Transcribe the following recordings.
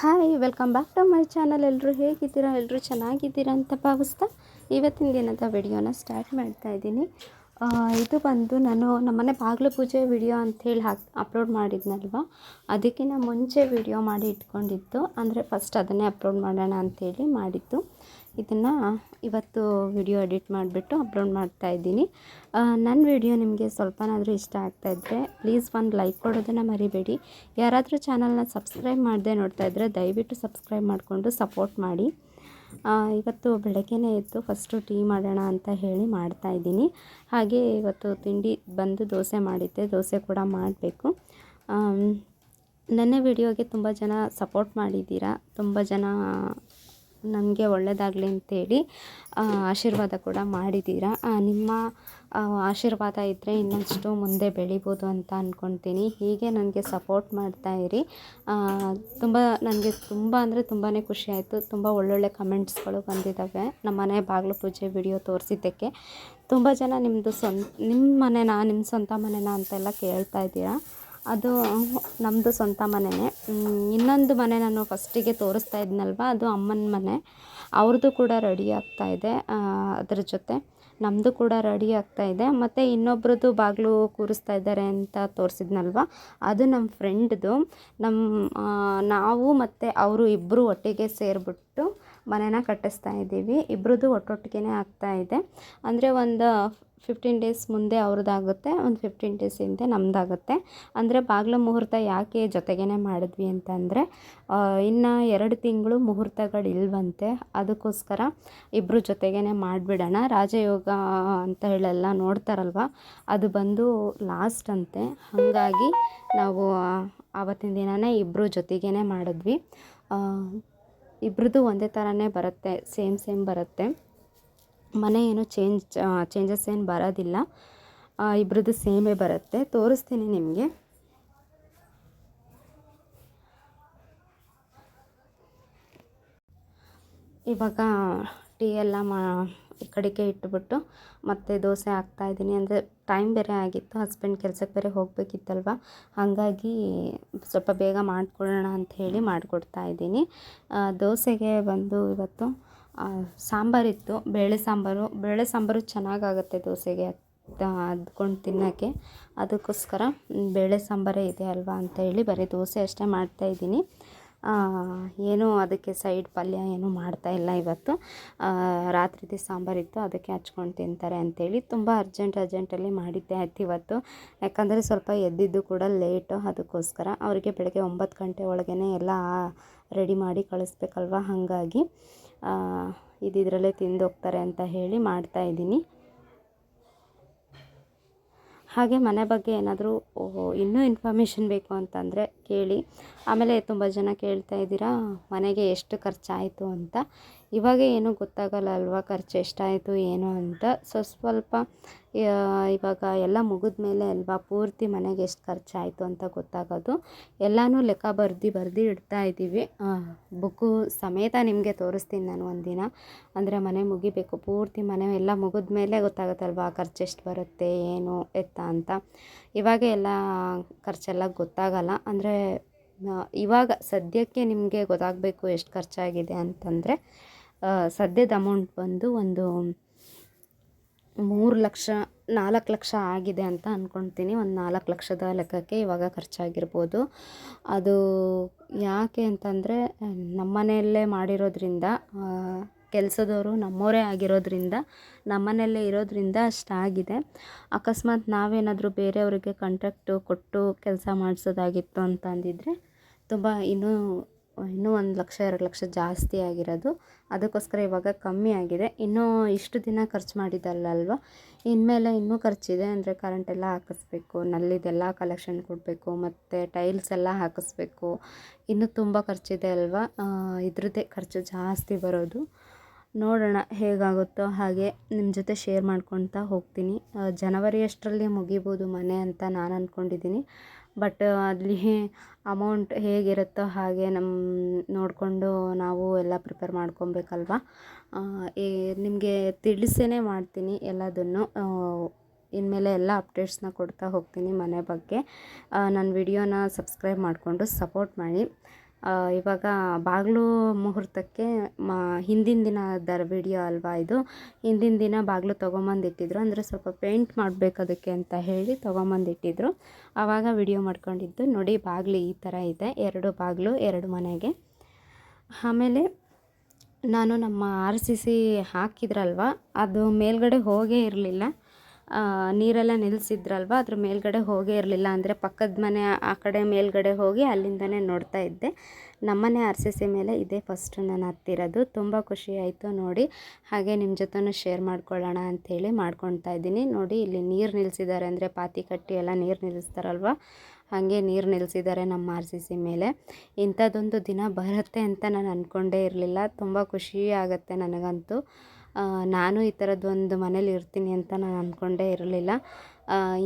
Hi, welcome back to my channel. ಎಲ್ಲರೂ ಹೇಗಿದ್ದೀರಾ? ಎಲ್ಲರೂ ಚೆನ್ನಾಗಿದ್ದೀರಾ ಅಂತ ಭಾವಿಸ್ತಾ ಇವತ್ತಿನ ದಿನದ ವಿಡಿಯೋನ ಸ್ಟಾರ್ಟ್ ಮಾಡ್ತಾ ಇದ್ದೀನಿ. ಇದು ಬಂದು ನಾನು ನಮ್ಮನೆ ಬಾಗಿಲು ಪೂಜೆ ವಿಡಿಯೋ ಅಂಥೇಳಿ ಹಾಕ್, ಅಪ್ಲೋಡ್ ಮಾಡಿದ್ನಲ್ವ? ಅದಕ್ಕಿಂತ ಮುಂಚೆ ವಿಡಿಯೋ ಮಾಡಿ ಇಟ್ಕೊಂಡಿದ್ದು. ಅಂದರೆ ಫಸ್ಟ್ ಅದನ್ನೇ ಅಪ್ಲೋಡ್ ಮಾಡೋಣ ಅಂಥೇಳಿ ಮಾಡಿದ್ದು. ಇದನ್ನು ಇವತ್ತು ವಿಡಿಯೋ ಎಡಿಟ್ ಮಾಡಿಬಿಟ್ಟು ಅಪ್ಲೋಡ್ ಮಾಡ್ತಾ ಇದ್ದೀನಿ. ನನ್ನ ವಿಡಿಯೋ ನಿಮಗೆ ಸ್ವಲ್ಪನಾದರೂ ಇಷ್ಟ ಆಗ್ತಾ ಇದ್ದರೆ ಪ್ಲೀಸ್ ಒಂದು ಲೈಕ್ ಕೊಡೋದನ್ನು ಮರಿಬೇಡಿ. ಯಾರಾದರೂ ಚಾನಲ್ನ ಸಬ್ಸ್ಕ್ರೈಬ್ ಮಾಡದೆ ನೋಡ್ತಾ ಇದ್ದರೆ ದಯವಿಟ್ಟು ಸಬ್ಸ್ಕ್ರೈಬ್ ಮಾಡಿಕೊಂಡು ಸಪೋರ್ಟ್ ಮಾಡಿ. ಇವತ್ತು ಬೆಳಗ್ಗೆನೇ ಎದ್ದು ಫಸ್ಟು ಟೀ ಮಾಡೋಣ ಅಂತ ಹೇಳಿ ಮಾಡ್ತಾ ಇದ್ದೀನಿ. ಹಾಗೆ ಇವತ್ತು ತಿಂಡಿ ಬಂದು ದೋಸೆ ಮಾಡಿದ್ದೆ, ದೋಸೆ ಕೂಡ ಮಾಡಬೇಕು. ನನ್ನ ವಿಡಿಯೋಗೆ ತುಂಬ ಜನ ಸಪೋರ್ಟ್ ಮಾಡಿದ್ದೀರಾ? ತುಂಬ ಜನ ನನಗೆ ಒಳ್ಳೆಯದಾಗಲಿ ಅಂತೇಳಿ ಆಶೀರ್ವಾದ ಕೂಡ ಮಾಡಿದ್ದೀರಾ? ನಿಮ್ಮ ಆಶೀರ್ವಾದ ಇದ್ದರೆ ಇನ್ನಷ್ಟು ಮುಂದೆ ಬೆಳಿಬೋದು ಅಂತ ಅಂದ್ಕೊತೀನಿ ಹೀಗೆ ನನಗೆ ಸಪೋರ್ಟ್ ಮಾಡ್ತಾ ಇರಿ. ತುಂಬ, ನನಗೆ ತುಂಬ ಅಂದರೆ ತುಂಬಾ ಖುಷಿ ಆಯಿತು. ತುಂಬ ಒಳ್ಳೊಳ್ಳೆ ಕಮೆಂಟ್ಸ್ಗಳು ಬಂದಿದ್ದಾವೆ ನಮ್ಮ ಮನೆ ಬಾಗಿಲು ಪೂಜೆ ವಿಡಿಯೋ ತೋರಿಸಿದ್ದಕ್ಕೆ. ತುಂಬ ಜನ ನಿಮ್ಮದು ಸ್ವಂತ ನಿಮ್ಮ ಮನೆನಾ, ನಿಮ್ಮ ಸ್ವಂತ ಮನೆನಾ ಅಂತೆಲ್ಲ ಕೇಳ್ತಾ ಇದ್ದೀರಾ? ಅದು ನಮ್ಮದು ಸ್ವಂತ ಮನೆಯೇ ಇನ್ನೊಂದು ಮನೆ ನಾನು ಫಸ್ಟಿಗೆ ತೋರಿಸ್ತಾ ಇದ್ನಲ್ವ, ಅದು ಅಮ್ಮನ ಮನೆ. ಅವ್ರದ್ದು ಕೂಡ ರೆಡಿ ಆಗ್ತಾ ಇದೆ ಅದ್ರ ಜೊತೆ. ನಮ್ಮದು ಕೂಡ ರೆಡಿ ಆಗ್ತಾ ಇದೆ. ಮತ್ತು ಇನ್ನೊಬ್ರದ್ದು ಬಾಗಿಲು ಕೂರಿಸ್ತಾ ಇದ್ದಾರೆ ಅಂತ ತೋರಿಸಿದ್ನಲ್ವ, ಅದು ನಮ್ಮ ಫ್ರೆಂಡ್ದು. ನಮ್ಮ ನಾವು ಮತ್ತು ಅವರು ಇಬ್ಬರು ಒಟ್ಟಿಗೆ ಸೇರಿಬಿಟ್ಟು ಮನೆನ ಕಟ್ಟಿಸ್ತಾ ಇದ್ದೀವಿ. ಇಬ್ಬರದ್ದು ಒಟ್ಟೊಟ್ಟಿಗೆ ಆಗ್ತಾ ಇದೆ. ಅಂದರೆ ಒಂದು ಫಿಫ್ಟೀನ್ ಡೇಸ್ ಮುಂದೆ ಅವ್ರದ್ದಾಗುತ್ತೆ ಒಂದು ಫಿಫ್ಟೀನ್ ಡೇಸ್ ಹಿಂದೆ ನಮ್ಮದಾಗುತ್ತೆ ಅಂದರೆ ಬಾಗಿಲ ಮುಹೂರ್ತ ಯಾಕೆ ಜೊತೆಗೇ ಮಾಡಿದ್ವಿ ಅಂತಂದರೆ ಇನ್ನು ಎರಡು ತಿಂಗಳು ಮುಹೂರ್ತಗಳು ಇಲ್ವಂತೆ ಅದಕ್ಕೋಸ್ಕರ ಇಬ್ಬರು ಜೊತೆಗೇ ಮಾಡಿಬಿಡೋಣ, ರಾಜಯೋಗ ಅಂತ ಹೇಳೆಲ್ಲ ನೋಡ್ತಾರಲ್ವ, ಅದು ಬಂದು ಲಾಸ್ಟ್ ಅಂತೆ. ಹಾಗಾಗಿ ನಾವು ಆವತ್ತಿನ ದಿನವೇ ಇಬ್ಬರು ಜೊತೆಗೇ ಮಾಡಿದ್ವಿ. ಇಬ್ರದ್ದು ಒಂದೇ ಥರನೇ ಬರುತ್ತೆ ಸೇಮ್ ಸೇಮ್ ಬರುತ್ತೆ. ಮನೆ ಏನು ಚೇಂಜ್ ಚೇಂಜಸ್ ಏನು ಬರೋದಿಲ್ಲ. ಇಬ್ಬರದ್ದು ಸೇಮೇ ಬರುತ್ತೆ. ತೋರಿಸ್ತೀನಿ ನಿಮಗೆ. ಇವಾಗ ಟೀ ಎಲ್ಲ ಮಾ ಈ ಕಡೆಗೆ ಇಟ್ಬಿಟ್ಟು ಮತ್ತೆ ದೋಸೆ ಹಾಕ್ತಾಯಿದ್ದೀನಿ ಅಂದರೆ ಟೈಮ್ ಬೇರೆ ಆಗಿತ್ತು. ಹಸ್ಬೆಂಡ್ ಕೆಲಸಕ್ಕೆ ಬೇರೆ ಹೋಗಬೇಕಿತ್ತಲ್ವ? ಹಾಗಾಗಿ ಸ್ವಲ್ಪ ಬೇಗ ಮಾಡಿಕೊಡೋಣ ಅಂತ ಹೇಳಿ ಮಾಡಿಕೊಡ್ತಾ ಇದ್ದೀನಿ. ದೋಸೆಗೆ ಬಂದು ಇವತ್ತು ಸಾಂಬಾರಿತ್ತು, ಬೇಳೆ ಸಾಂಬಾರು. ಬೇಳೆ ಸಾಂಬಾರು ಚೆನ್ನಾಗಾಗತ್ತೆ ದೋಸೆಗೆ. ಅದ್ಕೊಂಡು ತಿನ್ನೋಕ್ಕೆ. ಅದಕ್ಕೋಸ್ಕರ ಬೇಳೆ ಸಾಂಬಾರೇ ಇದೆ ಅಲ್ವಾ ಅಂತ ಹೇಳಿ ಬರೀ ದೋಸೆ ಅಷ್ಟೇ ಮಾಡ್ತಾಯಿದ್ದೀನಿ ಏನೂ ಅದಕ್ಕೆ ಸೈಡ್ ಪಲ್ಯ ಏನೂ ಮಾಡ್ತಾ ಇಲ್ಲ ಇವತ್ತು. ರಾತ್ರಿದು ಸಾಂಬಾರಿತ್ತು, ಅದಕ್ಕೆ ಹಚ್ಕೊಂಡು ತಿಂತಾರೆ ಅಂತೇಳಿ ತುಂಬ ಅರ್ಜೆಂಟ್ ಅರ್ಜೆಂಟಲ್ಲಿ ಮಾಡಿದ್ದೆ ಆಯ್ತು ಇವತ್ತು. ಯಾಕಂದರೆ ಸ್ವಲ್ಪ ಎದ್ದಿದ್ದು ಕೂಡ ಲೇಟು ಅದಕ್ಕೋಸ್ಕರ ಅವರಿಗೆ ಬೆಳಗ್ಗೆ ಒಂಬತ್ತು ಗಂಟೆ ಒಳಗೇ ಎಲ್ಲ ರೆಡಿ ಮಾಡಿ ಕಳಿಸ್ಬೇಕಲ್ವ? ಹಾಗಾಗಿ ಆ, ಇದಿದ್ರಲ್ಲೇ ತಿಂದು ಹೋಗ್ತಾರೆ ಅಂತ ಹೇಳಿ ಮಾಡ್ತಾ ಇದ್ದೀನಿ. ಹಾಗೆ ಮನೆ ಬಗ್ಗೆ ಏನಾದರೂ ಇನ್ನೂ ಇನ್ಫಾರ್ಮೇಷನ್ ಬೇಕು ಅಂತಂದರೆ ಕೇಳಿ. ಆಮೇಲೆ ತುಂಬ ಜನ ಕೇಳ್ತಾ ಇದ್ದೀರಾ, ಮನೆಗೆ ಎಷ್ಟು ಖರ್ಚಾಯಿತು ಅಂತ. ಇವಾಗ ಏನೂ ಗೊತ್ತಾಗಲ್ಲ ಅಲ್ವಾ ಖರ್ಚು ಎಷ್ಟಾಯಿತು, ಏನು ಅಂತ. ಸೊ, ಸ್ವಲ್ಪ ಇವಾಗ ಎಲ್ಲ ಮುಗಿದ ಮೇಲೆ ಅಲ್ವಾ ಪೂರ್ತಿ ಮನೆಗೆ ಎಷ್ಟು ಖರ್ಚಾಯಿತು ಅಂತ ಗೊತ್ತಾಗೋದು. ಎಲ್ಲನೂ ಲೆಕ್ಕ ಬರ್ದು ಬರ್ದು ಇಡ್ತಾ ಇದ್ದೀವಿ. ಬುಕ್ಕು ಸಮೇತ ನಿಮಗೆ ತೋರಿಸ್ತೀನಿ ನಾನು ಒಂದಿನ. ಅಂದರೆ ಮನೆ ಮುಗಿಬೇಕು, ಪೂರ್ತಿ ಮನೆ ಎಲ್ಲ ಮುಗಿದ ಮೇಲೆ ಗೊತ್ತಾಗುತ್ತಲ್ವಾ ಖರ್ಚು ಎಷ್ಟು ಬರುತ್ತೆ, ಏನು, ಎತ್ತ ಅಂತ. ಇವಾಗ ಎಲ್ಲ ಖರ್ಚೆಲ್ಲ ಗೊತ್ತಾಗಲ್ಲ. ಅಂದರೆ ಇವಾಗ ಸದ್ಯಕ್ಕೆ ನಿಮಗೆ ಗೊತ್ತಾಗಬೇಕು ಎಷ್ಟು ಖರ್ಚಾಗಿದೆ ಅಂತಂದರೆ ಸದ್ಯದ ಅಮೌಂಟ್ ಬಂದು ಒಂದು ಮೂರು ಲಕ್ಷ, ನಾಲ್ಕು ಲಕ್ಷ ಆಗಿದೆ ಅಂತ ಅಂದ್ಕೊಳ್ತೀನಿ ಒಂದು ನಾಲ್ಕು ಲಕ್ಷದ ಲೆಕ್ಕಕ್ಕೆ ಇವಾಗ ಖರ್ಚಾಗಿರ್ಬೋದು. ಅದು ಯಾಕೆ ಅಂತಂದರೆ ನಮ್ಮ ಮನೆಯಲ್ಲೇ ಮಾಡಿರೋದ್ರಿಂದ ಕೆಲಸದವರು ನಮ್ಮವರೇ ಆಗಿರೋದ್ರಿಂದ, ನಮ್ಮನೆಯಲ್ಲೇ ಇರೋದ್ರಿಂದ ಅಷ್ಟಾಗಿದೆ ಅಕಸ್ಮಾತ್ ನಾವೇನಾದರೂ ಬೇರೆಯವರಿಗೆ ಕಾಂಟ್ರಾಕ್ಟು ಕೊಟ್ಟು ಕೆಲಸ ಮಾಡಿಸೋದಾಗಿತ್ತು ಅಂತ ಅಂದಿದ್ದರೆ ತುಂಬ ಇನ್ನೂ ಇನ್ನೂ ಒಂದು ಲಕ್ಷ, ಎರಡು ಲಕ್ಷ ಜಾಸ್ತಿ ಆಗಿರೋದು. ಅದಕ್ಕೋಸ್ಕರ ಇವಾಗ ಕಮ್ಮಿ ಆಗಿದೆ. ಇನ್ನೂ ಇಷ್ಟು ದಿನ ಖರ್ಚು ಮಾಡಿದ್ದಲ್ಲಲ್ವ? ಇನ್ಮೇಲೆ ಇನ್ನೂ ಖರ್ಚಿದೆ ಅಂದರೆ ಕರೆಂಟ್ ಎಲ್ಲ ಹಾಕಿಸ್ಬೇಕು, ನಲ್ಲಿದೆಲ್ಲ ಕಲೆಕ್ಷನ್ ಕೊಡಬೇಕು, ಮತ್ತು ಟೈಲ್ಸ್ ಎಲ್ಲ ಹಾಕಿಸ್ಬೇಕು. ಇನ್ನೂ ತುಂಬ ಖರ್ಚಿದೆ ಅಲ್ವಾ? ಇದ್ರದ್ದೇ ಖರ್ಚು ಜಾಸ್ತಿ ಬರೋದು. ನೋಡೋಣ ಹೇಗಾಗುತ್ತೋ ಹಾಗೆ ನಿಮ್ಮ ಜೊತೆ ಶೇರ್ ಮಾಡ್ಕೊತಾ ಹೋಗ್ತೀನಿ. ಜನವರಿ ಅಷ್ಟರಲ್ಲಿ ಮುಗಿಬೋದು ಮನೆ ಅಂತ ನಾನು ಅಂದ್ಕೊಂಡಿದ್ದೀನಿ ಬಟ್ ಅಲ್ಲಿ ಅಮೌಂಟ್ ಹೇಗಿರುತ್ತೋ ಹಾಗೆ ನಮ್ಮ ನೋಡಿಕೊಂಡು ನಾವು ಎಲ್ಲ ಪ್ರಿಪೇರ್ ಮಾಡ್ಕೊಬೇಕಲ್ವಾ? ಈ ನಿಮಗೆ ತಿಳಿಸೇ ಮಾಡ್ತೀನಿ ಎಲ್ಲದನ್ನು. ಇನ್ಮೇಲೆ ಎಲ್ಲ ಅಪ್ಡೇಟ್ಸ್ನ ಕೊಡ್ತಾ ಹೋಗ್ತೀನಿ ಮನೆ ಬಗ್ಗೆ. ನನ್ನ ವಿಡಿಯೋನ ಸಬ್ಸ್ಕ್ರೈಬ್ ಮಾಡಿಕೊಂಡು ಸಪೋರ್ಟ್ ಮಾಡಿ. ಇವಾಗ ಬಾಗಿಲು ಮುಹೂರ್ತಕ್ಕೆ ಮ, ಹಿಂದಿನ ದಿನದ ವಿಡಿಯೋ ಅಲ್ವಾ ಇದು? ಹಿಂದಿನ ದಿನ ಬಾಗಿಲು ತೊಗೊಂಬಂದಿಟ್ಟಿದ್ರು ಅಂದರೆ ಸ್ವಲ್ಪ ಪೇಂಟ್ ಮಾಡಬೇಕು ಅದಕ್ಕೆ ಅಂತ ಹೇಳಿ ತೊಗೊಂಬಂದಿಟ್ಟಿದ್ರು ಆವಾಗ ವಿಡಿಯೋ ಮಾಡ್ಕೊಂಡಿದ್ದು. ನೋಡಿ, ಬಾಗಿಲು ಈ ಥರ ಇದೆ. ಎರಡು ಬಾಗಿಲು, ಎರಡು ಮನೆಗೆ. ಆಮೇಲೆ ನಾನು ನಮ್ಮ ಆರ್ ಸಿ ಸಿ ಹಾಕಿದ್ರಲ್ವ? ಅದು ಮೇಲ್ಗಡೆ ಹೋಗೇ ಇರಲಿಲ್ಲ. ನೀರೆಲ್ಲ ನಿಲ್ಲಿಸಿದ್ರಲ್ವ ಅದ್ರ ಮೇಲ್ಗಡೆ ಹೋಗೇ ಇರಲಿಲ್ಲ ಅಂದರೆ ಪಕ್ಕದ ಮನೆ ಆ ಕಡೆ ಮೇಲ್ಗಡೆ ಹೋಗಿ ಅಲ್ಲಿಂದನೇ ನೋಡ್ತಾ ಇದ್ದೆ. ನಮ್ಮನೆ ಆರ್ ಸಿ ಸಿ ಮೇಲೆ ಇದೇ ಫಸ್ಟ್ ನಾನು ಹತ್ತಿರೋದು. ತುಂಬ ಖುಷಿ ಆಯಿತು ನೋಡಿ. ಹಾಗೆ ನಿಮ್ಮ ಜೊತೆನೂ ಶೇರ್ ಮಾಡ್ಕೊಳ್ಳೋಣ ಅಂಥೇಳಿ ಮಾಡ್ಕೊಳ್ತಾ ಇದ್ದೀನಿ. ನೋಡಿ, ಇಲ್ಲಿ ನೀರು ನಿಲ್ಲಿಸಿದ್ದಾರೆ ಅಂದರೆ ಪಾತಿ ಕಟ್ಟಿ ಎಲ್ಲ ನೀರು ನಿಲ್ಲಿಸ್ತಾರಲ್ವ ಹಾಗೆ ನೀರು ನಿಲ್ಲಿಸಿದ್ದಾರೆ ನಮ್ಮ ಆರ್ ಸಿ ಸಿ ಮೇಲೆ. ಇಂಥದ್ದೊಂದು ದಿನ ಬರುತ್ತೆ ಅಂತ ನಾನು ಅಂದ್ಕೊಂಡೇ ಇರಲಿಲ್ಲ. ತುಂಬ ಖುಷಿ ಆಗುತ್ತೆ ನನಗಂತೂ. ನಾನು ಈ ಥರದ್ದೊಂದು ಮನೇಲಿ ಇರ್ತೀನಿ ಅಂತ ನಾನು ಅಂದ್ಕೊಂಡೇ ಇರಲಿಲ್ಲ.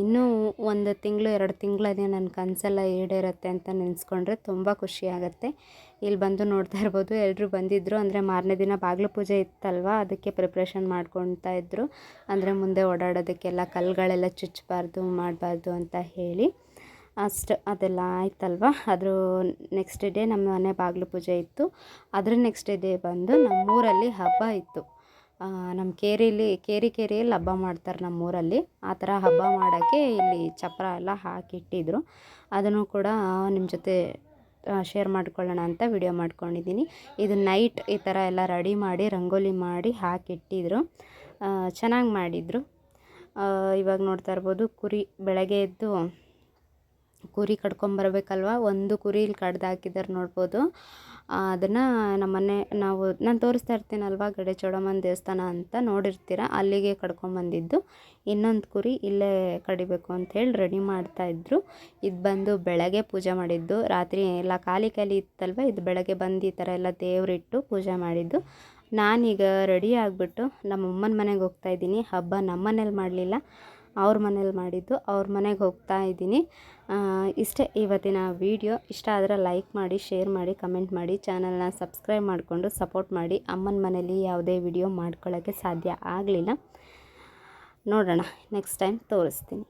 ಇನ್ನೂ ಒಂದು ತಿಂಗಳು, ಎರಡು ತಿಂಗಳೇ ನನ್ನ ಕನಸೆಲ್ಲ ಈಡೇರುತ್ತೆ ಅಂತ ನೆನೆಸ್ಕೊಂಡ್ರೆ ತುಂಬ ಖುಷಿ ಇಲ್ಲಿ ಬಂದು ನೋಡ್ತಾ ಇರ್ಬೋದು ಎಲ್ಲರೂ ಬಂದಿದ್ದರು ಅಂದರೆ ಮಾರನೇ ದಿನ ಬಾಗಿಲು ಪೂಜೆ ಇತ್ತಲ್ವ, ಅದಕ್ಕೆ ಪ್ರಿಪ್ರೇಷನ್ ಮಾಡ್ಕೊಳ್ತಾ ಇದ್ದರು ಅಂದರೆ ಮುಂದೆ ಓಡಾಡೋದಕ್ಕೆಲ್ಲ ಕಲ್ಲುಗಳೆಲ್ಲ ಚುಚ್ಚಬಾರ್ದು ಮಾಡಬಾರ್ದು ಅಂತ ಹೇಳಿ. ಅಷ್ಟು ಅದೆಲ್ಲ ಆಯ್ತಲ್ವ? ಅದ್ರ ನೆಕ್ಸ್ಟ್ ಡೇ ನಮ್ಮ ಮನೆ ಬಾಗಿಲು ಪೂಜೆ ಇತ್ತು. ಅದ್ರ ನೆಕ್ಸ್ಟ್ ಡೇ ಬಂದು ನಮ್ಮೂರಲ್ಲಿ ಹಬ್ಬ ಇತ್ತು. ನಮ್ಮ ಕೇರಿಲಿ, ಕೇರಿ ಕೇರಿಯಲ್ಲಿ ಹಬ್ಬ ಮಾಡ್ತಾರೆ ನಮ್ಮೂರಲ್ಲಿ. ಆ ಥರ ಹಬ್ಬ ಮಾಡೋಕ್ಕೆ ಇಲ್ಲಿ ಚಪ್ಪರ ಎಲ್ಲ ಹಾಕಿಟ್ಟಿದ್ರು. ಅದನ್ನು ಕೂಡ ನಿಮ್ಮ ಜೊತೆ ಶೇರ್ ಮಾಡ್ಕೊಳ್ಳೋಣ ಅಂತ ವಿಡಿಯೋ ಮಾಡ್ಕೊಂಡಿದ್ದೀನಿ. ಇದು ನೈಟ್ ಈ ಥರ ಎಲ್ಲ ರೆಡಿ ಮಾಡಿ, ರಂಗೋಲಿ ಮಾಡಿ ಹಾಕಿಟ್ಟಿದ್ರು. ಚೆನ್ನಾಗಿ ಮಾಡಿದರು. ಇವಾಗ ನೋಡ್ತಾ ಇರ್ಬೋದು, ಕುರಿ ಬೆಳಗ್ಗೆ ಎದ್ದು ಕುರಿ ಕಡ್ಕೊಂಬರ್ಬೇಕಲ್ವಾ ಒಂದು ಕುರಿ ಇಲ್ಲಿ ಕಡ್ದು ಹಾಕಿದ್ದಾರೆ ನೋಡ್ಬೋದು. ಅದನ್ನು ನಮ್ಮನೆ, ನಾವು, ನಾನು ತೋರಿಸ್ತಾ ಇರ್ತೀನಲ್ವ ಗಡೆ ಚೌಡಮ್ಮನ ದೇವಸ್ಥಾನ ಅಂತ ನೋಡಿರ್ತೀರ? ಅಲ್ಲಿಗೆ ಕಡ್ಕೊಂಬಂದಿದ್ದು ಇನ್ನೊಂದು ಕುರಿ ಇಲ್ಲೇ ಕಡಿಬೇಕು ಅಂತ ಹೇಳಿ ರೆಡಿ ಮಾಡ್ತಾಯಿದ್ರು ಇದು ಬಂದು ಬೆಳಗ್ಗೆ ಪೂಜೆ ಮಾಡಿದ್ದು. ರಾತ್ರಿ ಎಲ್ಲ ಖಾಲಿ ಖಾಲಿ ಇತ್ತಲ್ವ? ಇದು ಬೆಳಗ್ಗೆ ಬಂದು ಈ ಥರ ಎಲ್ಲ ದೇವರಿಟ್ಟು ಪೂಜೆ ಮಾಡಿದ್ದು. ನಾನೀಗ ರೆಡಿ ಆಗಿಬಿಟ್ಟು ನಮ್ಮ ಅಮ್ಮನ ಮನೆಗೆ ಹೋಗ್ತಾ ಇದ್ದೀನಿ. ಹಬ್ಬ ನಮ್ಮ ಮನೇಲಿ ಮಾಡಲಿಲ್ಲ. ಅವ್ರ ಮನೇಲಿ ಮಾಡಿದ್ದು, ಅವ್ರ ಮನೆಗೆ ಹೋಗ್ತಾ ಇದ್ದೀನಿ. ಇಷ್ಟೇ ಇವತ್ತಿನ ವಿಡಿಯೋ. ಇಷ್ಟ ಆದರೆ ಲೈಕ್ ಮಾಡಿ, ಶೇರ್ ಮಾಡಿ, ಕಮೆಂಟ್ ಮಾಡಿ. ಚಾನಲ್ನ ಸಬ್ಸ್ಕ್ರೈಬ್ ಮಾಡಿಕೊಂಡು ಸಪೋರ್ಟ್ ಮಾಡಿ. ಅಮ್ಮನ ಮನೇಲಿ ಯಾವುದೇ ವಿಡಿಯೋ ಮಾಡ್ಕೊಳ್ಳೋಕ್ಕೆ ಸಾಧ್ಯ ಆಗಲಿಲ್ಲ. ನೋಡೋಣ, ನೆಕ್ಸ್ಟ್ ಟೈಮ್ ತೋರಿಸ್ತೀನಿ.